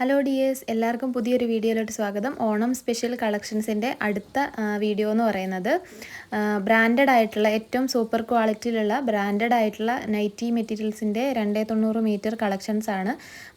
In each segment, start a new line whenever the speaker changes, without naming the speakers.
Hello dears എല്ലാവർക്കും പുതിയൊരു വീഡിയോയിലോട്ട് സ്വാഗതം. ഓണം സ്പെഷ്യൽ കളക്ഷൻസിന്റെ അടുത്ത വീഡിയോ എന്ന് പറയുന്നത് ബ്രാൻഡഡ് ആയിട്ടുള്ള ഏറ്റവും സൂപ്പർ ക്വാളിറ്റിയിലുള്ള ബ്രാൻഡഡ് ആയിട്ടുള്ള നൈറ്റി മെറ്റീരിയൽസിന്റെ രണ്ടേ തൊണ്ണൂറ് മീറ്റർ കളക്ഷൻസാണ്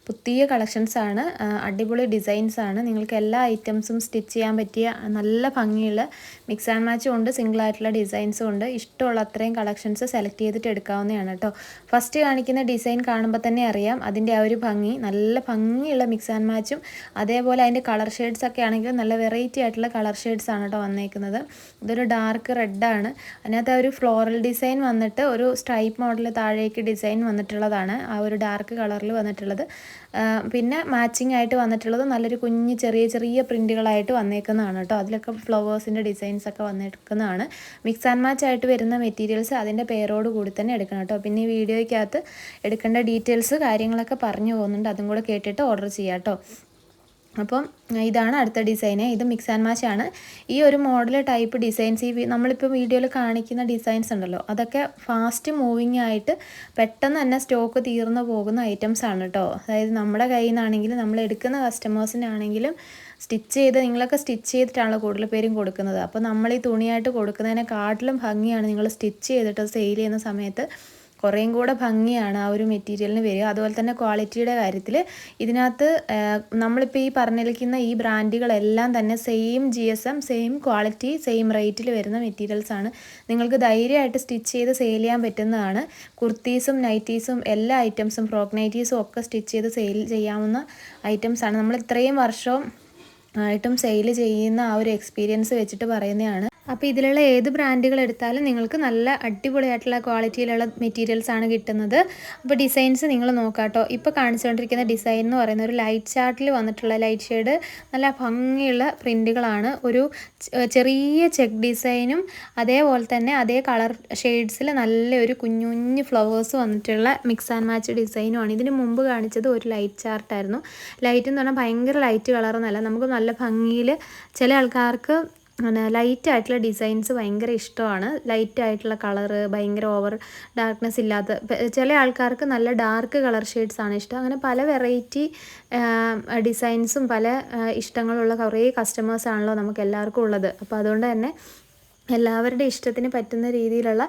പുതിയ കളക്ഷൻസ് ആണ് അടിപൊളി ഡിസൈൻസ് ആണ്. നിങ്ങൾക്ക് എല്ലാ ഐറ്റംസും സ്റ്റിച്ച് ചെയ്യാൻ പറ്റിയ നല്ല ഭംഗിയുള്ള മിക്സ് ആൻഡ് മാച്ചും ഉണ്ട് സിംഗിൾ ആയിട്ടുള്ള ഡിസൈൻസും ഉണ്ട്. ഇഷ്ടമുള്ള അത്രയും കളക്ഷൻസ് സെലക്ട് ചെയ്തിട്ട് എടുക്കാവുന്നതാണ് കേട്ടോ. ഫസ്റ്റ് കാണിക്കുന്ന ഡിസൈൻ കാണുമ്പോൾ തന്നെ അറിയാം അതിന്റെ ആ ഒരു ഭംഗി നല്ല ഭംഗിയുള്ള മിക്സ് ആൻഡ് മാച്ചും അതേപോലെ അതിന്റെ കളർ ഷെയ്ഡ്സ് ഒക്കെ ആണെങ്കിൽ നല്ല വെറൈറ്റി ആയിട്ടുള്ള കളർ ഷെയ്ഡ്സ് ആണ് കേട്ടോ വന്നേക്കുന്നത്. ഇതൊരു ഡാർക്ക് റെഡാണ് അതിനകത്ത് ആ ഒരു ഫ്ലോറൽ ഡിസൈൻ വന്നിട്ട് ഒരു സ്ട്രൈപ്പ് മോഡൽ താഴേക്ക് ഡിസൈൻ വന്നിട്ടുള്ളതാണ് ആ ഒരു ഡാർക്ക് കളറിൽ വന്നിട്ടുള്ളത്. പിന്നെ മാച്ചിങ് ആയിട്ട് വന്നിട്ടുള്ളത് നല്ലൊരു കുഞ്ഞ് ചെറിയ ചെറിയ പ്രിന്റുകളായിട്ട് വന്നേക്കുന്നതാണ് കേട്ടോ. അതിലൊക്കെ ഫ്ലവേഴ്സിന്റെ ഡിസൈൻസ് ഒക്കെ വന്നേക്കുന്നതാണ്. മിക്സ് ആൻഡ് മാച്ച് ആയിട്ട് വരുന്ന മെറ്റീരിയൽസ് അതിന്റെ പേരോട് കൂടി തന്നെ എടുക്കണം കേട്ടോ. പിന്നെ ഈ വീഡിയോയ്ക്കകത്ത് എടുക്കേണ്ട ഡീറ്റെയിൽസ് കാര്യങ്ങളൊക്കെ പറഞ്ഞു പോകുന്നുണ്ട്. അതും കൂടെ കേട്ടിട്ട് ഓർഡർ ചെയ്യാം കേട്ടോ. അപ്പം ഇതാണ് അടുത്ത ഡിസൈന് ഇത് മിക്സ് ആൻഡ് മാച്ച് ആണ്. ഈ ഒരു മോഡൽ ടൈപ്പ് ഡിസൈൻസ് ഈ നമ്മളിപ്പോൾ വീഡിയോയിൽ കാണിക്കുന്ന ഡിസൈൻസ് ഉണ്ടല്ലോ. അതൊക്കെ ഫാസ്റ്റ് മൂവിങ് ആയിട്ട് പെട്ടെന്ന് തന്നെ സ്റ്റോക്ക് തീർന്നു പോകുന്ന ഐറ്റംസ് ആണ് കേട്ടോ അതായത് നമ്മുടെ കയ്യിൽ നിന്നാണെങ്കിലും നമ്മൾ എടുക്കുന്ന കസ്റ്റമേഴ്സിനാണെങ്കിലും സ്റ്റിച്ച് ചെയ്ത് നിങ്ങളൊക്കെ സ്റ്റിച്ച് ചെയ്തിട്ടാണല്ലോ കൂടുതൽ പേരും കൊടുക്കുന്നത്. അപ്പോൾ നമ്മൾ ഈ തുണിയായിട്ട് കൊടുക്കുന്നതിനെക്കാട്ടിലും ഭംഗിയാണ് നിങ്ങൾ സ്റ്റിച്ച് ചെയ്തിട്ട് സെയിൽ ചെയ്യുന്ന സമയത്ത് കുറേയും കൂടെ ഭംഗിയാണ് ആ ഒരു മെറ്റീരിയലിന് വരിക. അതുപോലെ തന്നെ ക്വാളിറ്റിയുടെ കാര്യത്തിൽ ഇതിനകത്ത് നമ്മളിപ്പോൾ ഈ പറഞ്ഞിരിക്കുന്ന ഈ ബ്രാൻഡുകളെല്ലാം തന്നെ same G S M same quality same റേറ്റിൽ വരുന്ന മെറ്റീരിയൽസാണ് നിങ്ങൾക്ക് ധൈര്യമായിട്ട് സ്റ്റിച്ച് ചെയ്ത് സെയിൽ ചെയ്യാൻ പറ്റുന്നതാണ്. കുർത്തീസും നൈറ്റീസും എല്ലാ ഐറ്റംസും ഫ്രോക്ക് നൈറ്റീസും ഒക്കെ സ്റ്റിച്ച് ചെയ്ത് സെയിൽ ചെയ്യാവുന്ന ഐറ്റംസാണ് നമ്മൾ ഇത്രയും വർഷവും ആയിട്ടും സെയിൽ ചെയ്യുന്ന ആ ഒരു എക്സ്പീരിയൻസ് വെച്ചിട്ട് പറയുന്നതാണ്. അപ്പോൾ ഇതിലുള്ള ഏത് ബ്രാൻഡുകൾ എടുത്താലും നിങ്ങൾക്ക് നല്ല അടിപൊളിയായിട്ടുള്ള ക്വാളിറ്റിയിലുള്ള മെറ്റീരിയൽസ് ആണ് കിട്ടുന്നത്. അപ്പോൾ ഡിസൈൻസ് നിങ്ങൾ നോക്കാട്ടോ. ഇപ്പോൾ കാണിച്ചുകൊണ്ടിരിക്കുന്ന ഡിസൈൻ എന്ന് പറയുന്ന ഒരു ലൈറ്റ് ചാർട്ടിൽ വന്നിട്ടുള്ള ലൈറ്റ് ഷെയ്ഡ് നല്ല ഭംഗിയുള്ള പ്രിന്റുകളാണ് ഒരു ചെറിയ ചെക്ക് ഡിസൈനും അതേപോലെ തന്നെ അതേ കളർ ഷെയ്ഡ്സിൽ നല്ലൊരു കുഞ്ഞു കുഞ്ഞു ഫ്ലവേഴ്സ് വന്നിട്ടുള്ള മിക്സ് ആൻഡ് മാച്ച് ഡിസൈനുമാണ് ഇതിന് മുമ്പ് കാണിച്ചത് ഒരു ലൈറ്റ് ചാർട്ടായിരുന്നു ലൈറ്റ് എന്ന് പറഞ്ഞാൽ ഭയങ്കര ലൈറ്റ് കളറൊന്നല്ല നമുക്ക് നല്ല ഭംഗിയിൽ ചില ആൾക്കാർക്ക് പിന്നെ ലൈറ്റ് ആയിട്ടുള്ള ഡിസൈൻസ് ഭയങ്കര ഇഷ്ടമാണ്. ലൈറ്റ് ആയിട്ടുള്ള കളറ് ഭയങ്കര ഓവർ ഡാർക്ക്നെസ് ഇല്ലാത്ത ചില ആൾക്കാർക്ക് നല്ല ഡാർക്ക് കളർ ഷെയ്ഡ്സ് ആണ് ഇഷ്ടം. അങ്ങനെ പല വെറൈറ്റി ഡിസൈൻസും പല ഇഷ്ടങ്ങളുള്ള കുറേ കസ്റ്റമേഴ്സ് ആണല്ലോ നമുക്ക് എല്ലാവർക്കും ഉള്ളത്. അപ്പോൾ അതുകൊണ്ട് തന്നെ എല്ലാവരുടെ ഇഷ്ടത്തിന് പറ്റുന്ന രീതിയിലുള്ള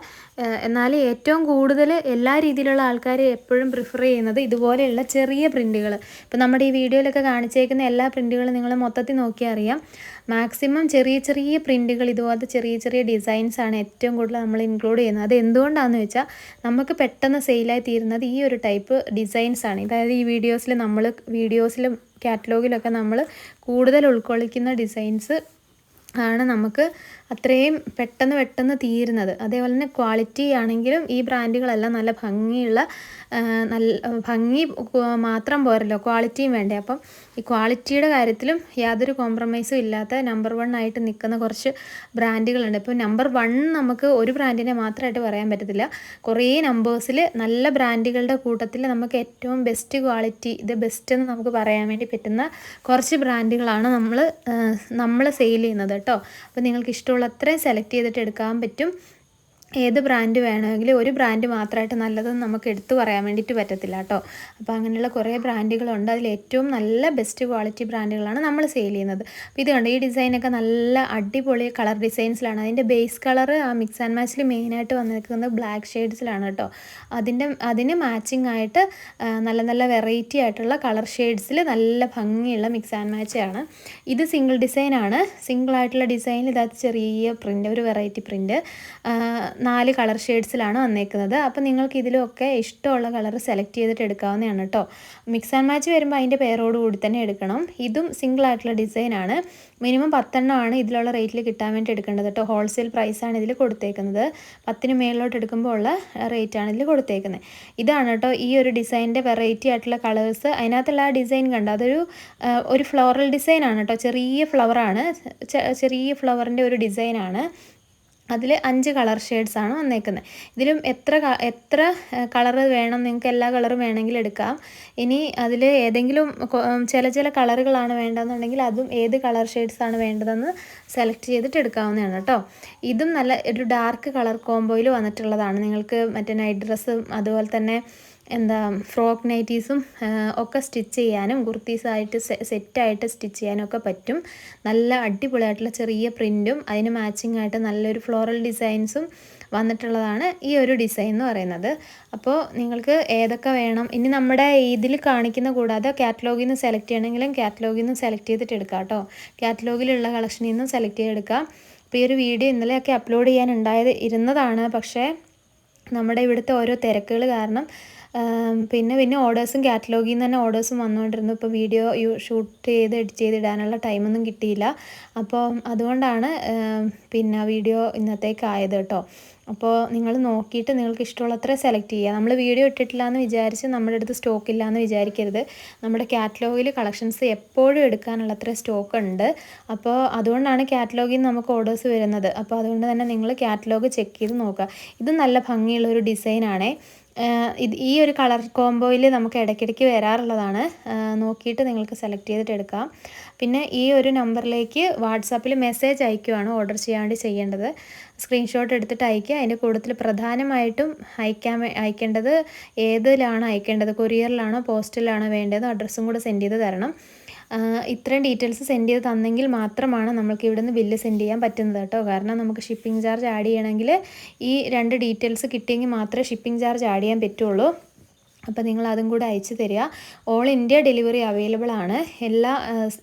എന്നാൽ ഏറ്റവും കൂടുതൽ എല്ലാ രീതിയിലുള്ള ആൾക്കാർ എപ്പോഴും പ്രിഫർ ചെയ്യുന്നത് ഇതുപോലെയുള്ള ചെറിയ പ്രിന്റുകൾ ഇപ്പോൾ നമ്മുടെ ഈ വീഡിയോയിലൊക്കെ കാണിച്ചേക്കുന്ന എല്ലാ പ്രിന്റുകളും നിങ്ങൾ മൊത്തത്തിൽ നോക്കിയാൽ അറിയാം. മാക്സിമം ചെറിയ ചെറിയ പ്രിന്റുകൾ ഇതുപോലത്തെ ചെറിയ ചെറിയ ഡിസൈൻസ് ആണ് ഏറ്റവും കൂടുതൽ നമ്മൾ ഇൻക്ലൂഡ് ചെയ്യുന്നത്. അത് എന്തുകൊണ്ടാണെന്ന് വെച്ചാൽ നമുക്ക് പെട്ടെന്ന് സെയിലായി തീരുന്നത് ഈ ഒരു ടൈപ്പ് ഡിസൈൻസ് ആണ്. അതായത് ഈ വീഡിയോസിൽ നമ്മൾ വീഡിയോസിലും കാറ്റലോഗിലൊക്കെ നമ്മൾ കൂടുതൽ ഉൾക്കൊള്ളിക്കുന്ന ഡിസൈൻസ് ആണ് നമുക്ക് അത്രയും പെട്ടെന്ന് പെട്ടെന്ന് തീരുന്നത്. അതേപോലെ തന്നെ ക്വാളിറ്റി ആണെങ്കിലും ഈ ബ്രാൻഡുകളെല്ലാം നല്ല ഭംഗിയുള്ള നല്ല ഭംഗി മാത്രം പോരല്ലോ ക്വാളിറ്റിയും വേണ്ടേ. അപ്പം ഈ ക്വാളിറ്റിയുടെ കാര്യത്തിലും യാതൊരു കോംപ്രമൈസും ഇല്ലാത്ത നമ്പർ വൺ ആയിട്ട് നിൽക്കുന്ന കുറച്ച് ബ്രാൻഡുകളുണ്ട് ഇപ്പോൾ നമ്പർ വൺ നമുക്ക് ഒരു ബ്രാൻഡിനെ മാത്രമായിട്ട് പറയാൻ പറ്റത്തില്ല. കുറേ നമ്പേഴ്സിൽ നല്ല ബ്രാൻഡുകളുടെ കൂട്ടത്തിൽ നമുക്ക് ഏറ്റവും ബെസ്റ്റ് ക്വാളിറ്റി ഇത് ബെസ്റ്റ് എന്ന് നമുക്ക് പറയാൻ വേണ്ടി പറ്റുന്ന കുറച്ച് ബ്രാൻഡുകളാണ് നമ്മൾ നമ്മൾ സെയിൽ ചെയ്യുന്നത് കേട്ടോ അപ്പോൾ നിങ്ങൾക്ക് ഇഷ്ടമുള്ള അത്രയും സെലക്ട് ചെയ്തിട്ട് എടുക്കാൻ പറ്റും. ഏത് ബ്രാൻഡ് വേണമെങ്കിലും ഒരു ബ്രാൻഡ് മാത്രമായിട്ട് നല്ലതെന്ന് നമുക്ക് എടുത്തു പറയാൻ വേണ്ടിയിട്ട് പറ്റത്തില്ല കേട്ടോ. അപ്പോൾ അങ്ങനെയുള്ള കുറേ ബ്രാൻഡുകളുണ്ട് അതിൽ ഏറ്റവും നല്ല ബെസ്റ്റ് ക്വാളിറ്റി ബ്രാൻഡുകളാണ് നമ്മൾ സെയിൽ ചെയ്യുന്നത്. അപ്പോൾ ഇത് കണ്ടോ? ഈ ഡിസൈനൊക്കെ നല്ല അടിപൊളി കളർ ഡിസൈൻസിലാണ് അതിന്റെ ബേസ് കളർ ആ മിക്സ് ആൻഡ് മാച്ചിൽ മെയിനായിട്ട് വന്നിരിക്കുന്നത് ബ്ലാക്ക് ഷെയ്ഡ്സിലാണ് കേട്ടോ. അതിന്റെ അതിന് മാച്ചിങ് ആയിട്ട് നല്ല നല്ല വെറൈറ്റി ആയിട്ടുള്ള കളർ ഷെയ്ഡ്സിൽ നല്ല ഭംഗിയുള്ള മിക്സ് ആൻഡ് മാച്ചാണ് ഇത് സിംഗിൾ ഡിസൈനാണ് സിംഗിൾ ആയിട്ടുള്ള ഡിസൈനിൽ ഇതാ ചെറിയ പ്രിന്റ് ഒരു വെറൈറ്റി പ്രിന്റ് നാല് കളർ ഷെയ്ഡ്സിലാണ് വന്നേക്കുന്നത്. അപ്പോൾ നിങ്ങൾക്ക് ഇതിലൊക്കെ ഇഷ്ടമുള്ള കളർ സെലക്ട് ചെയ്തിട്ട് എടുക്കാവുന്നതാണ് കേട്ടോ. മിക്സ് ആൻഡ് മാച്ച് വരുമ്പോൾ അതിന്റെ പേരോട് കൂടി തന്നെ എടുക്കണം. ഇതും സിംഗിൾ ആയിട്ടുള്ള ഡിസൈനാണ് മിനിമം പത്തെണ്ണമാണ് ഇതിലുള്ള റേറ്റിൽ കിട്ടാൻ വേണ്ടി എടുക്കേണ്ടത് കേട്ടോ. ഹോൾസെയിൽ പ്രൈസാണ് ഇതിൽ കൊടുത്തേക്കുന്നത്. പത്തിന് മേളിലോട്ട് എടുക്കുമ്പോൾ ഉള്ള റേറ്റാണ് ഇതിൽ കൊടുത്തേക്കുന്നത്. ഇതാണ് കേട്ടോ ഈ ഒരു ഡിസൈനിന്റെ വെറൈറ്റി ആയിട്ടുള്ള കളേഴ്സ്. അതിനകത്തുള്ള ആ ഡിസൈൻ കണ്ട? അതൊരു ഒരു ഫ്ലോറൽ ഡിസൈനാണ് കേട്ടോ. ചെറിയ ഫ്ലവറാണ് ചെറിയ ഫ്ലവറിന്റെ ഒരു ഡിസൈനാണ് അതിൽ അഞ്ച് കളർ ഷെയ്ഡ്സ് ആണ് വന്നേക്കുന്നത്. ഇതിലും എത്ര എത്ര കളർ വേണം നിങ്ങൾക്ക് എല്ലാ കളറും വേണമെങ്കിൽ എടുക്കാം. ഇനി അതിൽ ഏതെങ്കിലും ചില ചില കളറുകളാണ് വേണ്ടതെന്നുണ്ടെങ്കിൽ അതും ഏത് കളർ ഷെയ്ഡ്സ് ആണ് വേണ്ടതെന്ന് സെലക്ട് ചെയ്തിട്ട് എടുക്കാവുന്നതാണ് കേട്ടോ. ഇതും നല്ല ഒരു ഡാർക്ക് കളർ കോംബോയിൽ വന്നിട്ടുള്ളതാണ്. നിങ്ങൾക്ക് മറ്റേ നൈറ്റ് ഡ്രസ്സും അതുപോലെ തന്നെ എന്താ ഫ്രോക്ക് നൈറ്റീസും ഒക്കെ സ്റ്റിച്ച് ചെയ്യാനും കുർത്തീസായിട്ട് സെറ്റായിട്ട് സ്റ്റിച്ച് ചെയ്യാനും ഒക്കെ പറ്റും. നല്ല അടിപൊളിയായിട്ടുള്ള ചെറിയ പ്രിന്റും അതിന് മാച്ചിങ് ആയിട്ട് നല്ലൊരു ഫ്ലോറൽ ഡിസൈൻസും വന്നിട്ടുള്ളതാണ് ഈ ഒരു ഡിസൈൻ എന്ന് പറയുന്നത്. അപ്പോൾ നിങ്ങൾക്ക് ഏതൊക്കെ വേണം? ഇനി നമ്മുടെ ഇതിൽ കാണിക്കുന്ന കൂടാതെ കാറ്റലോഗിൽ നിന്ന് സെലക്ട് ചെയ്യണമെങ്കിലും കാറ്റലോഗിൽ നിന്ന് സെലക്ട് ചെയ്തിട്ട് എടുക്കാം കേട്ടോ. കാറ്റലോഗിലുള്ള കളക്ഷനിൽ നിന്നും സെലക്ട് ചെയ്തെടുക്കാം. അപ്പോൾ ഈ ഒരു വീഡിയോ ഇന്നലെയൊക്കെ അപ്ലോഡ് ചെയ്യാൻ ഉണ്ടായത് ഇരുന്നതാണ്. പക്ഷേ നമ്മുടെ ഇവിടുത്തെ ഓരോ തിരക്കുകൾ കാരണം പിന്നെ പിന്നെ ഓർഡേഴ്സും കാറ്റലോഗിൽ നിന്ന് തന്നെ ഓർഡേഴ്സും വന്നുകൊണ്ടിരുന്നു ഇപ്പോൾ വീഡിയോ ഷൂട്ട് ചെയ്ത് എഡിറ്റ് ചെയ്ത് ഇടാനുള്ള ടൈമൊന്നും കിട്ടിയില്ല. അപ്പോൾ അതുകൊണ്ടാണ് പിന്നെ വീഡിയോ ഇന്നത്തേക്കായത് കേട്ടോ. അപ്പോൾ നിങ്ങൾ നോക്കിയിട്ട് നിങ്ങൾക്ക് ഇഷ്ടമുള്ളത്ര സെലക്ട് ചെയ്യുക. നമ്മൾ വീഡിയോ ഇട്ടിട്ടില്ല എന്ന് വിചാരിച്ച് നമ്മുടെ അടുത്ത് സ്റ്റോക്ക് ഇല്ല എന്ന് വിചാരിക്കരുത്. നമ്മുടെ കാറ്റലോഗിൽ കളക്ഷൻസ് എപ്പോഴും എടുക്കാനുള്ളത്ര സ്റ്റോക്ക് ഉണ്ട്. അപ്പോൾ അതുകൊണ്ടാണ് കാറ്റലോഗിൽ നമുക്ക് ഓർഡേഴ്സ് വരുന്നത്. അപ്പോൾ അതുകൊണ്ട് തന്നെ നിങ്ങൾ കാറ്റലോഗ് ചെക്ക് ചെയ്ത് നോക്കുക. ഇത് നല്ല ഭംഗിയുള്ള ഒരു ഡിസൈനാണേ ഇത് ഈ ഒരു കളർ കോംബോയിൽ നമുക്ക് ഇടയ്ക്കിടയ്ക്ക് വരാറുള്ളതാണ്. നോക്കിയിട്ട് നിങ്ങൾക്ക് സെലക്ട് ചെയ്തിട്ട് എടുക്കാം. പിന്നെ ഈ ഒരു നമ്പറിലേക്ക് വാട്സാപ്പിൽ മെസ്സേജ് അയക്കുകയാണ് ഓർഡർ ചെയ്യാൻ വേണ്ടി ചെയ്യേണ്ടത്. സ്ക്രീൻഷോട്ട് എടുത്തിട്ട് അയക്കുക അതിന്റെ കൂടുതൽ പ്രധാനമായിട്ടും അയക്കാൻ അയക്കേണ്ടത് ഏതിലാണ് അയക്കേണ്ടത്? കൊറിയറിലാണോ പോസ്റ്റിലാണോ വേണ്ടത്? അഡ്രസ്സും കൂടെ സെൻഡ് ചെയ്ത് തരണം. ഇത്രയും ഡീറ്റെയിൽസ് സെൻഡ് ചെയ്ത് തന്നെങ്കിൽ മാത്രമാണ് നമുക്ക് ഇവിടുന്ന് ബില്ല് സെൻഡ് ചെയ്യാൻ പറ്റുന്നത് കേട്ടോ. കാരണം നമുക്ക് ഷിപ്പിംഗ് ചാർജ് ആഡ് ചെയ്യണമെങ്കിൽ ഈ രണ്ട് ഡീറ്റെയിൽസ് കിട്ടിയെങ്കിൽ മാത്രമേ ഷിപ്പിംഗ് ചാർജ് ആഡ് ചെയ്യാൻ പറ്റുള്ളൂ. അപ്പോൾ നിങ്ങൾ അതും കൂടെ അയച്ചു തരിക. ഓൾ ഇന്ത്യ ഡെലിവറി അവൈലബിൾ ആണ്. എല്ലാ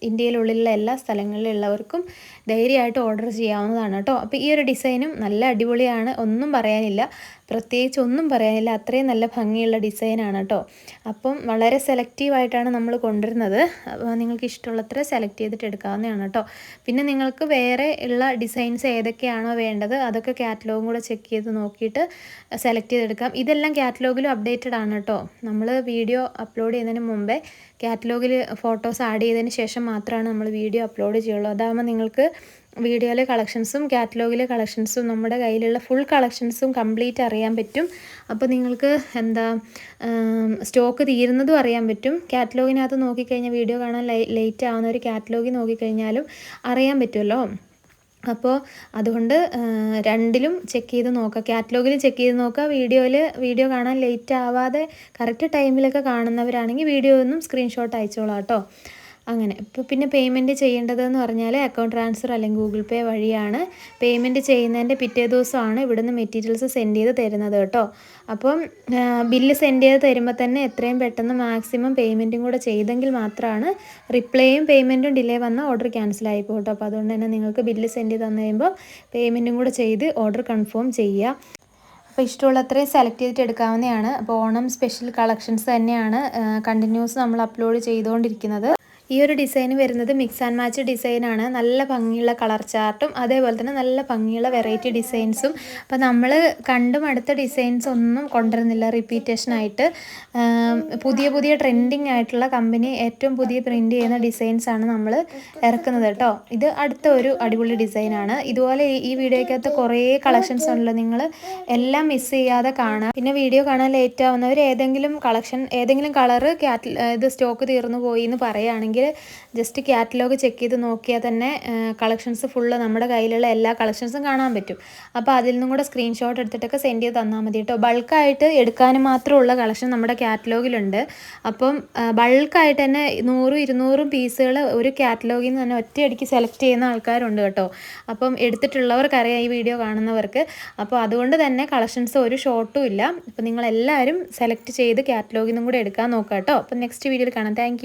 ഇന്ത്യയിലുള്ളിലുള്ള എല്ലാ സ്ഥലങ്ങളിലുള്ളവർക്കും ധൈര്യമായിട്ട് ഓർഡർ ചെയ്യാവുന്നതാണ് കേട്ടോ. അപ്പോൾ ഈ ഒരു ഡിസൈനും നല്ല അടിപൊളിയാണ്. ഒന്നും പറയാനില്ല. പ്രത്യേകിച്ച് ഒന്നും പറയാനില്ല. അത്രയും നല്ല ഭംഗിയുള്ള ഡിസൈനാണ് കേട്ടോ അപ്പം വളരെ സെലക്റ്റീവായിട്ടാണ് നമ്മൾ കൊണ്ടുവരുന്നത്. നിങ്ങൾക്ക് ഇഷ്ടമുള്ളത്ര സെലക്ട് ചെയ്തിട്ട് എടുക്കാവുന്നതാണ് കേട്ടോ പിന്നെ നിങ്ങൾക്ക് വേറെ ഉള്ള ഡിസൈൻസ് ഏതൊക്കെയാണോ വേണ്ടത് അതൊക്കെ കാറ്റലോഗും കൂടെ ചെക്ക് ചെയ്ത് നോക്കിയിട്ട് സെലക്ട് ചെയ്തെടുക്കാം. ഇതെല്ലാം കാറ്റലോഗിലും അപ്ഡേറ്റഡ് ആണ് കേട്ടോ നമ്മൾ വീഡിയോ അപ്ലോഡ് ചെയ്യുന്നതിന് മുമ്പേ കാറ്റലോഗിൽ ഫോട്ടോസ് ആഡ് ചെയ്തതിന് ശേഷം മാത്രമാണ് നമ്മൾ വീഡിയോ അപ്ലോഡ് ചെയ്യുള്ളൂ. അതാകുമ്പോൾ നിങ്ങൾക്ക് വീഡിയോയിലെ കളക്ഷൻസും കാറ്റലോഗിലെ കളക്ഷൻസും നമ്മുടെ കയ്യിലുള്ള ഫുൾ കളക്ഷൻസും കംപ്ലീറ്റ് അറിയാൻ പറ്റും. അപ്പോൾ നിങ്ങൾക്ക് എന്താ സ്റ്റോക്ക് തീരുന്നതും അറിയാൻ പറ്റും. കാറ്റലോഗിനകത്ത് നോക്കിക്കഴിഞ്ഞാൽ വീഡിയോ കാണാൻ ലേറ്റ് ആവുന്ന ഒരു കാറ്റലോഗ് നോക്കിക്കഴിഞ്ഞാലും അറിയാൻ പറ്റുമല്ലോ. അപ്പോൾ അതുകൊണ്ട് രണ്ടിലും ചെക്ക് ചെയ്ത് നോക്കുക. കാറ്റലോഗിൽ ചെക്ക് ചെയ്ത് നോക്കുക. വീഡിയോയിൽ വീഡിയോ കാണാൻ ലേറ്റ് ആവാതെ കറക്റ്റ് ടൈമിലൊക്കെ കാണുന്നവരാണെങ്കിൽ വീഡിയോ ഒന്നും സ്ക്രീൻഷോട്ട് അയച്ചോളാം കേട്ടോ. അങ്ങനെ. ഇപ്പോൾ പിന്നെ പേയ്മെന്റ് ചെയ്യേണ്ടതെന്ന് പറഞ്ഞാൽ അക്കൗണ്ട് ട്രാൻസ്ഫർ അല്ലെങ്കിൽ ഗൂഗിൾ പേ വഴിയാണ് പേയ്മെന്റ് ചെയ്യുന്നതിന്റെ പിറ്റേ ദിവസമാണ് ഇവിടുന്ന് മെറ്റീരിയൽസ് സെൻഡ് ചെയ്ത് തരുന്നത് കേട്ടോ. അപ്പം ബില്ല് സെൻഡ് ചെയ്ത് തരുമ്പോൾ തന്നെ എത്രയും പെട്ടെന്ന് മാക്സിമം പേയ്മെന്റും കൂടെ ചെയ്തെങ്കിൽ മാത്രമാണ് റിപ്ലൈയും പേയ്മെന്റും ഡിലേ വന്ന ഓർഡർ ക്യാൻസൽ ആയി പോകും കേട്ടോ. അപ്പോൾ അതുകൊണ്ട് തന്നെ നിങ്ങൾക്ക് ബില്ല് സെൻഡ് ചെയ്ത് തന്നു കഴിയുമ്പോൾ പേയ്മെന്റും കൂടെ ചെയ്ത് ഓർഡർ കൺഫേം ചെയ്യുക. അപ്പോൾ ഇഷ്ടമുള്ളത്രയും സെലക്ട് ചെയ്തിട്ട് എടുക്കാവുന്നതാണ്. അപ്പോൾ ഓണം സ്പെഷ്യൽ കളക്ഷൻസ് തന്നെയാണ് കണ്ടിന്യൂസ് നമ്മൾ അപ്ലോഡ് ചെയ്തുകൊണ്ടിരിക്കുന്നത്. ഈ ഒരു ഡിസൈൻ വരുന്നത് മിക്സ് ആൻഡ് മാച്ച് ഡിസൈനാണ് നല്ല ഭംഗിയുള്ള കളർ ചാർട്ടും അതേപോലെ തന്നെ നല്ല ഭംഗിയുള്ള വെറൈറ്റി ഡിസൈൻസും അപ്പോൾ നമ്മൾ കണ്ടും അടുത്ത ഡിസൈൻസ് ഒന്നും കൊണ്ടുവരുന്നില്ല. റിപ്പീറ്റേഷനായിട്ട് പുതിയ പുതിയ ട്രെൻഡിങ് ആയിട്ടുള്ള കമ്പനി ഏറ്റവും പുതിയ പ്രിന്റ് ചെയ്യുന്ന ഡിസൈൻസാണ് നമ്മൾ ഇറക്കുന്നത് കേട്ടോ. ഇത് അടുത്ത ഒരു അടിപൊളി ഡിസൈനാണ് ഇതുപോലെ ഈ വീഡിയോയ്ക്കകത്ത് കുറേ കളക്ഷൻസ് ഉണ്ടല്ലോ നിങ്ങൾ എല്ലാം മിസ് ചെയ്യാതെ കാണാം. പിന്നെ വീഡിയോ കാണാൻ ലേറ്റ് ആവുന്നവർ ഏതെങ്കിലും കളക്ഷൻ ഏതെങ്കിലും കളറ് ക്യാറ്റ് ഇത് സ്റ്റോക്ക് തീർന്നു പോയി എന്ന് പറയുകയാണെങ്കിൽ ജസ്റ്റ് കാറ്റലോഗ് ചെക്ക് ചെയ്ത് നോക്കിയാൽ തന്നെ കളക്ഷൻസ് ഫുള്ള് നമ്മുടെ കയ്യിലുള്ള എല്ലാ കളക്ഷൻസും കാണാൻ പറ്റും. അപ്പോൾ അതിൽ നിന്നും കൂടെ സ്ക്രീൻഷോട്ട് എടുത്തിട്ടൊക്കെ സെൻഡ് ചെയ്ത് തന്നാൽ മതി കേട്ടോ. ബൾക്കായിട്ട് എടുക്കാൻ മാത്രമുള്ള കളക്ഷൻ നമ്മുടെ കാറ്റലോഗിലുണ്ട് അപ്പം ബൾക്കായിട്ട് തന്നെ നൂറും ഇരുന്നൂറും പീസുകൾ ഒരു കാറ്റലോഗിൽ നിന്ന് തന്നെ ഒറ്റയടിക്ക് സെലക്ട് ചെയ്യുന്ന ആൾക്കാരുണ്ട് കേട്ടോ. അപ്പം എടുത്തിട്ടുള്ളവർക്കറിയാം ഈ വീഡിയോ കാണുന്നവർക്ക്. അപ്പോൾ അതുകൊണ്ട് തന്നെ കളക്ഷൻസ് ഒരു ഷോർട്ടും ഇല്ല. അപ്പോൾ നിങ്ങളെല്ലാവരും സെലക്ട് ചെയ്ത് കാറ്റലോഗിൽ നിന്നും കൂടെ എടുക്കാൻ നോക്കാം കേട്ടോ. അപ്പം നെക്സ്റ്റ് വീഡിയോയിൽ കാണാം. താങ്ക്